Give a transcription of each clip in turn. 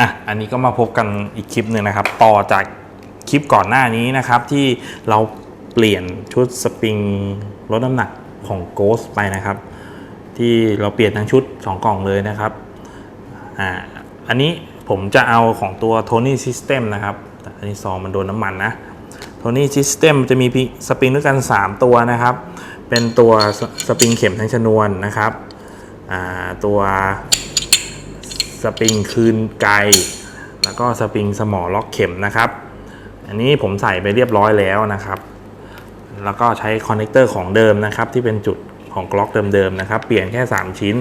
อะอันนี้ก็มาพบกันอีกคลิปหนึ่งนะครับ ต่อจากคลิปก่อนหน้านี้นะครับ ที่เราเปลี่ยนชุดสปริงลดน้ำหนักของ Ghost ไปนะครับ ที่เราเปลี่ยนทั้งชุด 2 กล่องเลยนะครับอ่าอันนี้ผมจะเอาของตัว Tony System นะครับแต่อันนี้ซองมันโดนน้ำมันนะ Tony System จะมีสปริงด้วยกัน 3 ตัวนะครับ เป็นตัวสสปริงเข็มทั้งชนวนนะครับอ่าตัว สปริงคืนไกล แล้วก็สปริงสมอล็อกเข็มนะครับ อันนี้ผมใส่ไปเรียบร้อยแล้วนะครับ แล้วก็ใช้คอนเนคเตอร์ของเดิมนะครับ ที่เป็นจุดของกล็อกเดิมๆนะครับ เปลี่ยนแค่ 3 ชิ้น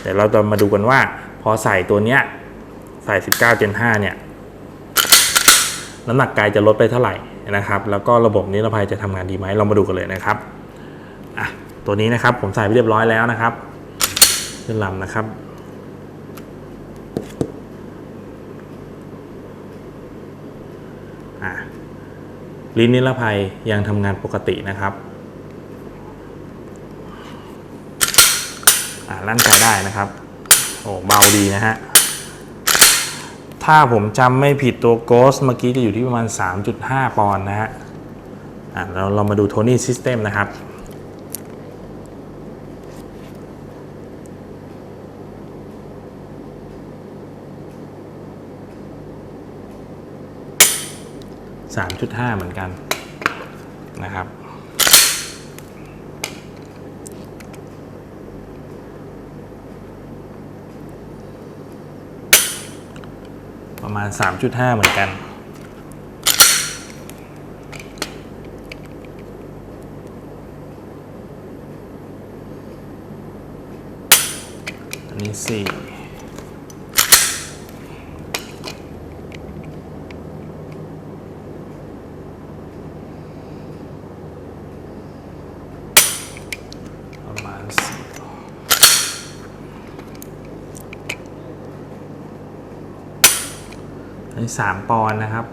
เดี๋ยวเราจะมาดูกันว่า พอใส่ตัวเนี้ยใส่ 19 Gen 5เนี่ยน้ำหนักกายจะลดไปเท่าไหร่นะครับ แล้วก็ระบบนิรภัยจะทำงานดีไหมเรามาดูกันเลยนะครับอะตัวนี้นะครับผมใส่ไปเรียบร้อยแล้วนะครับขึ้นลำนะครับ อะ ลิ้นนิรภัยยังทำงานปกตินะครับลั่นไกได้นะครับ โอ้เบาดีนะฮะ ถ้าผมจำไม่ผิดตัวโกสเมื่อกี้จะอยู่ที่ประมาณ 3.5 ปอนด์นะฮะเราเรามาดูโทนี่ซิสเต็มนะครับ 3.5 เหมือนกันนะครับ ประมาณ 3.5 เหมือนกันอันนี้4 ประมาณสี่ อันนี้สามปอนนะครับ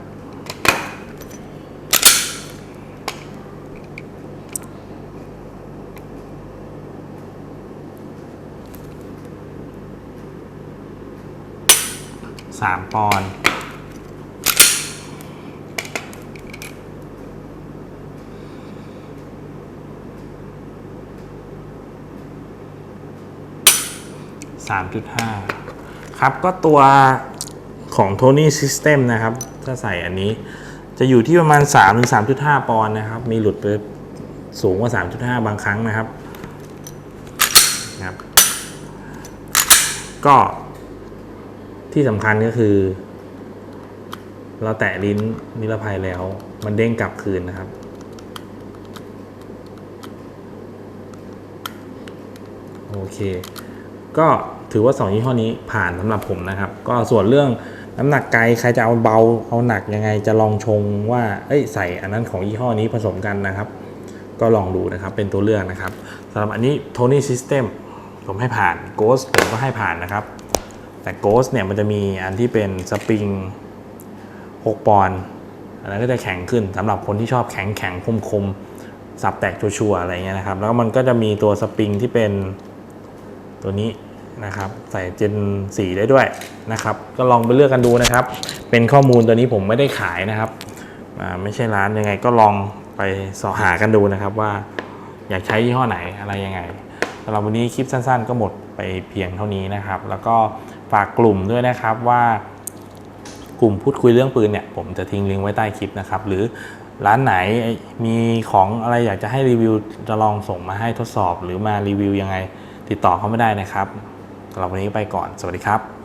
สามปอนสามจุดห้าครับก็ตัว ของ Tony System นะครับ ถ้าใส่อันนี้จะอยู่ที่ประมาณ3ถึง3.5 ปอนด์นะครับ มีหลุดไปสูงกว่า 3.5 บางครั้งนะครับนะครับก็ที่สำคัญก็คือ เราแตะลิ้นนิรภัยแล้ว มันเด้งกลับคืนนะครับ โอเค ก็ ถือว่า 2 ยี่ห้อนี้ผ่านสำหรับผมนะครับ ก็ส่วนเรื่องน้ำหนักไกลใครจะเอาเบาเอาหนักยังไงจะลองชงว่าเอ้ยใส่อันนั้นของยี่ห้อนี้ผสมกันนะครับ ก็ลองดูนะครับเป็นตัวเลือกนะครับสำหรับอันนี้ Tony System ผมให้ผ่าน Ghost ผมก็ให้ผ่านนะครับ แต่ Ghost เนี่ยมันจะมีอันที่เป็นสปริง6ปอนด์อันนั้นก็จะแข็งขึ้นสำหรับคนที่ชอบแข็งแข็งคมคมสับแตกชัวร์ๆอะไรเงี้ยนะครับ แล้วมันก็จะมีตัวสปริงที่เป็นตัวนี้ นะครับ ใส่เจน4ได้ด้วยนะครับ ก็ลองไปเลือกกันดูนะครับ เป็นข้อมูลตัวนี้ผมไม่ได้ขายนะครับไม่ใช่ร้านยังไงก็ลองไปสอหากันดูนะครับว่าอยากใช้ยี่ห้อไหนอะไรยังไงสำหรับวันนี้คลิปสั้นๆ ก็หมดไปเพียงเท่านี้นะครับ แล้วก็ฝากกลุ่มด้วยนะครับว่ากลุ่มพูดคุยเรื่องปืนเนี่ยผมจะทิ้งลิงก์ไว้ใต้คลิปนะครับ หรือร้านไหนมีของอะไรอยากจะให้รีวิวจะลองส่งมาให้ทดสอบ หรือมารีวิวยังไง ติดต่อเขาไม่ได้นะครับ สำหรับวันนี้ไปก่อน สวัสดีครับ